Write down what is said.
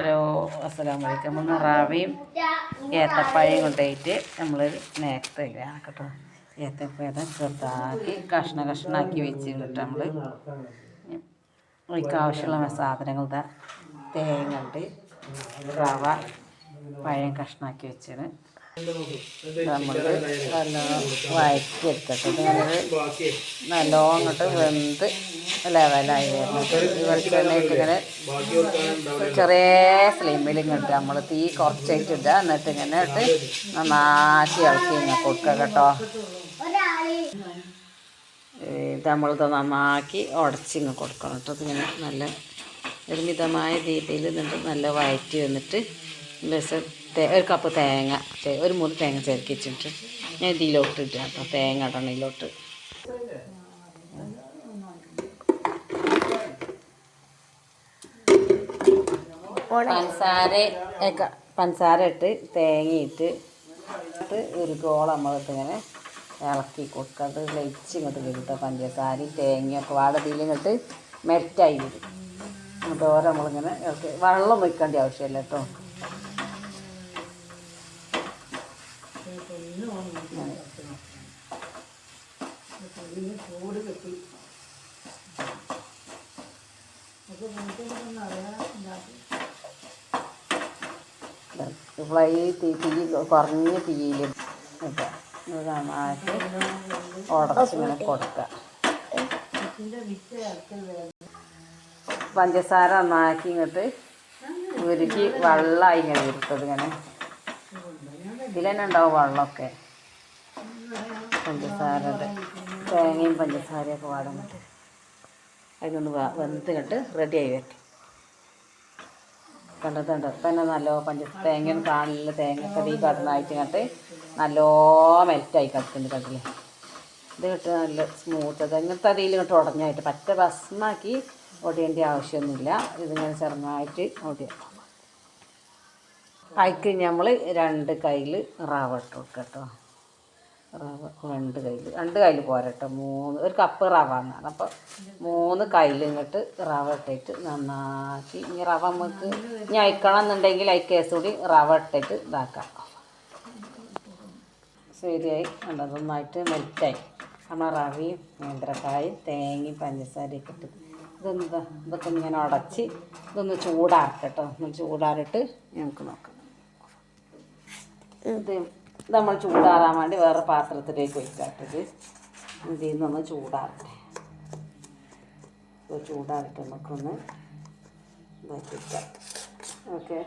Hello അസ്സലാമു അലൈക്കും ഒന്ന് റവയും ഏത്തപ്പഴയും കൊണ്ടുപോയിട്ട് നമ്മൾ നേരത്തെ കേട്ടോ. ഏത്തപ്പഴം ചെറുതാക്കി കഷ്ണ കഷ്ണാക്കി വെച്ച് കേട്ടോ നമ്മൾ അതിക്ക് ആവശ്യമുള്ള സാധനങ്ങൾ തേങ്ങ ഉണ്ട്. റവ പഴം കഷ്ണാക്കി വെച്ചാണ് നമ്മൾ നല്ല വഴറ്റി എടുക്കട്ടെ ഇങ്ങനെ നല്ലോണം അങ്ങോട്ട് വെന്ത് ലെവലായി വരുന്നത് ഈ വെളിച്ചെണ്ണയിട്ട് ഇങ്ങനെ ചെറിയ സ്ലിമ്മിൽ ഇങ്ങോട്ട് നമ്മൾ തീ കുറച്ചായിട്ട് ഇടുക എന്നിട്ട് ഇങ്ങനെ ഇട്ട് നന്നാക്കി ഇളക്കി ഇങ്ങനെ കൊടുക്കുക കേട്ടോ. ഇത് നമ്മളിത് നന്നാക്കി ഉടച്ചിങ്ങ് കൊടുക്കണം കേട്ടോ. ഇതിങ്ങനെ നല്ല ഒരു മിതമായ രീതിയിൽ നിന്നിട്ട് നല്ല വഴറ്റി വന്നിട്ട് ബസ് ഒരു കപ്പ് തേങ്ങ ഒരു മൂന്ന് തേങ്ങ ചേർക്കി വെച്ചിട്ട് ഞാൻ ഇതിലോട്ട് ഇട്ട് കേട്ടോ. തേങ്ങ ഇടണം ഇതിലോട്ട്. പഞ്ചസാര പഞ്ചസാര ഇട്ട് തേങ്ങ ഇട്ട് ഗോളം നമ്മളിട്ട് ഇങ്ങനെ ഇളക്കി കൊടുക്കുക. അത് ലയിച്ച് ഇങ്ങോട്ട് വരും കേട്ടോ പഞ്ചസാരയും തേങ്ങയൊക്കെ വാടതിയിൽ ഇങ്ങോട്ട് മെൽറ്റായി വരും. എന്നിട്ട് നമ്മളിങ്ങനെ ഇളക്കി. വെള്ളം ഒഴിക്കേണ്ട ആവശ്യമില്ല കേട്ടോ. ഫ്ലൈ തീ കുറഞ്ഞ തീയിൽ ഉടച്ചിങ്ങനെ കൊടുക്കുക. പഞ്ചസാര നന്നാക്കി ഇങ്ങോട്ട് ഉരുക്കി വെള്ളമായി ഇങ്ങനെ വരുത്തത് ഇങ്ങനെ ഇതിൽ തന്നെ ഉണ്ടാവും വെള്ളമൊക്കെ. പഞ്ചസാരയുടെ തേങ്ങയും പഞ്ചസാരയൊക്കെ വാടുന്നുണ്ട് അതിനൊന്ന് വെന്ത് കണ്ട് റെഡിയായി വരട്ടെ. കണ്ടതുണ്ട് തന്നെ നല്ലോ പഞ്ച തേങ്ങ കാണില്ല തേങ്ങ കടി കടന്നായിട്ട് കണ്ട് നല്ലോ മെൽറ്റായി കിടക്കുന്നുണ്ട് കണ്ടില്ലേ? ഇത് കിട്ടുക നല്ല സ്മൂത്ത് അത് ഇങ്ങനത്തെ അതിൽ ഇങ്ങോട്ട് ഉടഞ്ഞായിട്ട് പറ്റ ഭസ്മാക്കി ഒടിയേണ്ട ആവശ്യമൊന്നുമില്ല. ഇതിങ്ങനെ ചെറുതായിട്ട് ഒടിയ. അതിക്ക് നമ്മൾ രണ്ട് കയ്യിൽ റവ ഇട്ട് റവ രണ്ട് കയ്യിൽ രണ്ട് കയ്യിൽ പോരട്ടോ. മൂന്ന് ഒരു കപ്പ് റവ എന്നാണ്. അപ്പോൾ മൂന്ന് കയ്യിൽ ഇങ്ങോട്ട് റവ ഇട്ടിട്ട് നന്നാക്കി. ഇനി റവ നമുക്ക് ഇനി അയക്കണം എന്നുണ്ടെങ്കിൽ അയക്കേസ് കേസ് കൂടി റവ ഇട്ടിട്ട് ഇതാക്കാം. ശരിയായി. നല്ല നന്നായിട്ട് മെൽറ്റായി. നമ്മൾ റവയും നേന്ത്രക്കായും തേങ്ങയും പഞ്ചസാരയൊക്കെ ഇട്ട് ഇതൊന്ന് ഇതാ ഇതൊക്കെ ഇങ്ങനെ ഉടച്ച് ഇതൊന്ന് ചൂടാറട്ടോ ഒന്ന് ചൂടാറിട്ട് ഞങ്ങൾക്ക് നോക്കാം. ഇത് നമ്മൾ ചൂടാറാൻ വേണ്ടി വേറെ പാത്രത്തിലേക്ക് വെക്കാട്ടത് ഇതിൽ നിന്നൊന്ന് ചൂടാറട്ടെ ഇപ്പോൾ ചൂടാറിട്ട് നമുക്കൊന്ന് ഓക്കെ.